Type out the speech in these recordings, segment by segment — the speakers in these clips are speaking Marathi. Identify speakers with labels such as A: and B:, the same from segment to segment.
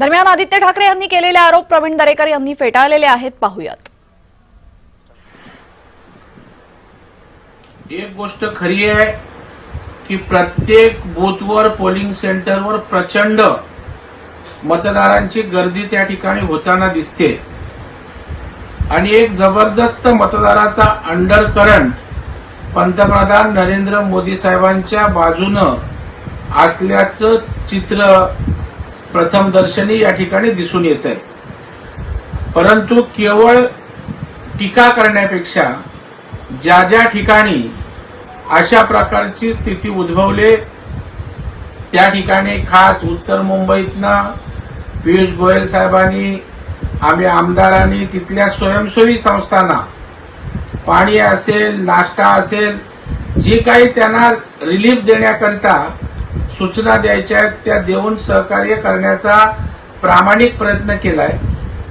A: दरम्यान आदित्य ठाकरे यांनी केलेले आरोप प्रवीण दरेकर यांनी फेटाळलेले आहेत. पाहूयात.
B: एक गोष्ट खरी आहे की प्रत्येक बूथवर पोलिंग सेंटरवर प्रचंड मतदारांची गर्दी त्या ठिकाणी होताना दिसते. आणि एक जबरदस्त मतदाराचा अंडर करंट पंतप्रधान नरेंद्र मोदी साहेबांच्या बाजूनं असल्याचं चित्र प्रथम दर्शनी या ठिकाणी दिसून येत आहे परंतु केवळ टीका करण्यापेक्षा ज्या ज्या ठिकाणी अशा प्रकारची स्थिती उद्भवले त्या ठिकाणी खास उत्तर मुंबईतनं पियुष गोयल साहेबांनी आम्ही आमदारांनी तिथल्या स्वयंसेवी संस्थांना पाणी असेल नाश्ता असेल जे काही त्यांना रिलीफ देण्याकरिता सूचना द्यायच्या आहेत त्या देऊन सहकार्य करण्याचा प्रामाणिक प्रयत्न केलाय.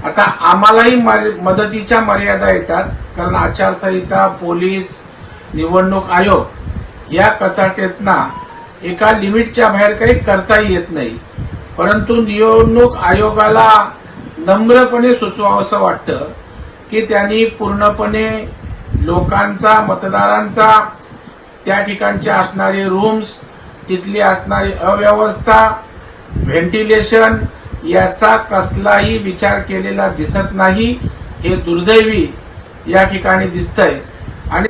B: आता आम्हालाही मर- मदतीच्या मर्यादा येतात कारण आचारसंहिता पोलीस निवडणूक आयोग या कचाटेतना एका लिमिटच्या बाहेर काही करताही येत नाही. परंतु निवडणूक आयोगाला नम्रपणे सुचवावं असं वाटतं की त्यांनी पूर्णपणे लोकांचा मतदारांचा त्या ठिकाणचे असणारे रूम्स तिथली असणारी अव्यवस्था व्हेंटिलेशन याचा कसलाही विचार केलेला दिसत नाही. हे दुर्दैवी या ठिकाणी दिसतंय. आणि